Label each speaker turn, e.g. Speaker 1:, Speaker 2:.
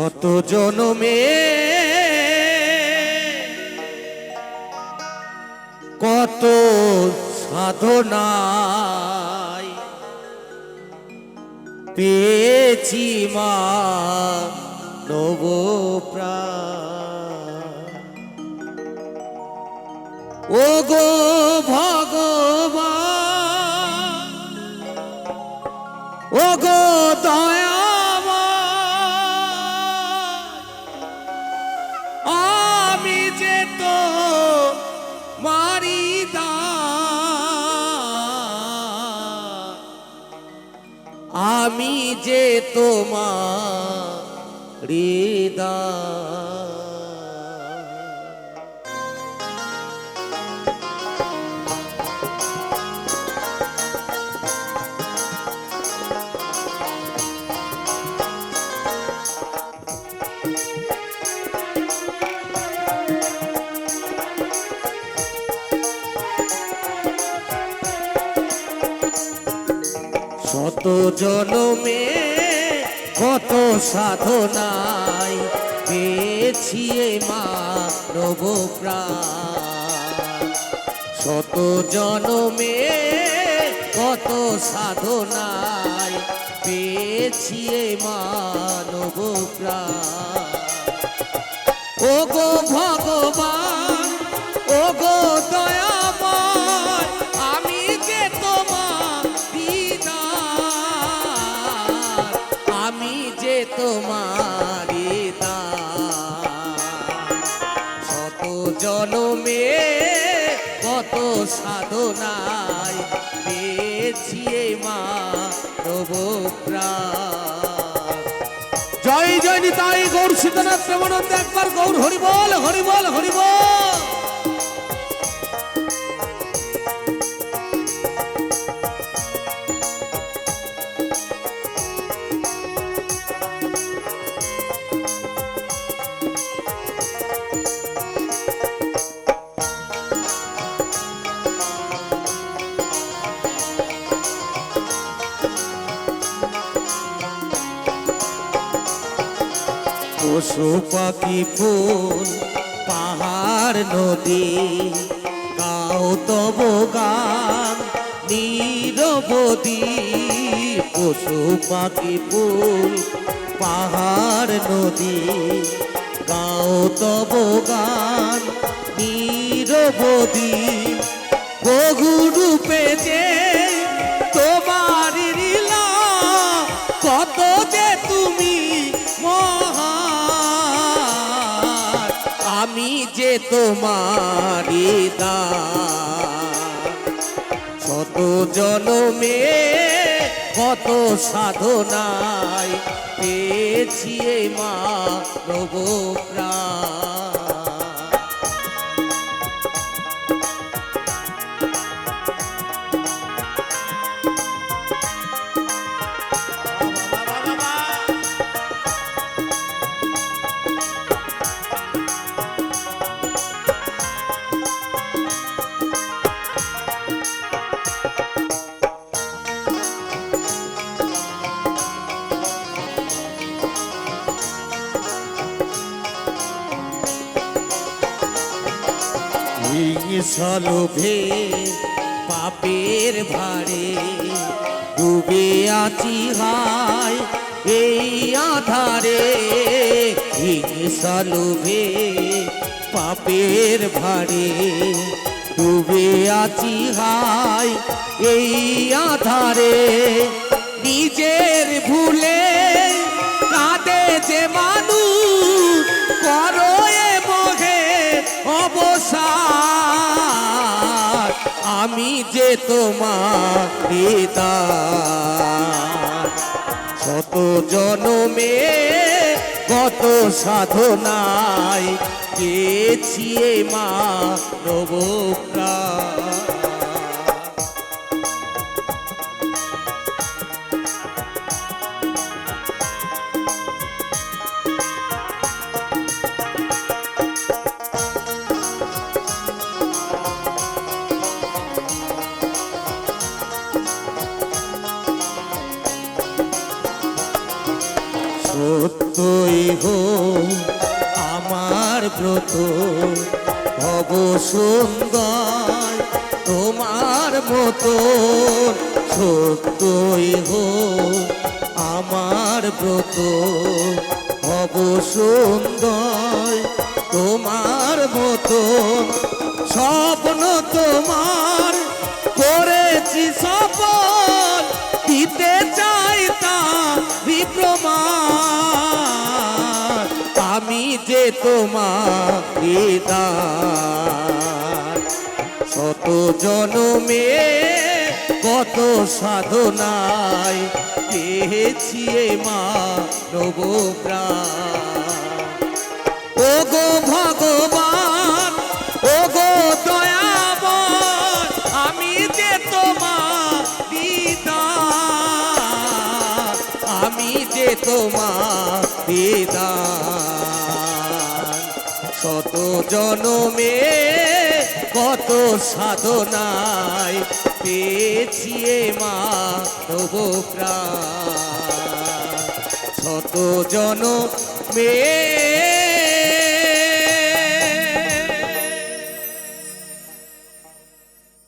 Speaker 1: শত জনমে কত সাধনায় পেয়েছি মা নব ও গো আমি যে তোমার হৃদয়। শত জনমে, কত সাধনায় পেয়েছি মা নব শত জনমে, কত সাধনায় পেয়েছি মা নব ও গো ভগবান তোমার কত জয় জয় নিতাই গৌর সীতানাথ প্রেমানন্দ একবার গৌর হরিবল হরিবল হরিবল। পশু পাখি, ফুল, পাহাড়, নদী, গাও তব গান নিরবধি পশু পাখি, ফুল, পাহাড়, নদী, গাও তব গান নিরবধি বহু রূপে যে যে দা শত জনমে কত সাধনায় পেয়েছি মা মা নব সলোভে পাপের ভারে ডুবে আছি হায় এই আধারে। সলোভে পাপের ভারে ডুবে আছি হায় এই আধারে। আমি যে তোমার পিতা শত জনমে কত সাধনায় এ মা নবপ্রা সত্যই
Speaker 2: হো, আমার ব্রত। ভব সুন্দর তোমার মতো সত্যই হো, আমার ব্রত। ভব সুন্দর তোমার মতো স্বপ্ন তোমার যে তোমার দান। শত জনমে, কত সাধনায় পেয়েছি মা নবপ্রাণ ও গো ভগবান ও গো দয়াবান, আমি যে তোমার বিদান আমি যে তোমার বিদান শত জনমে কত সাধনায় পেয়েছি মা তবু প্রাণ। শত জন মে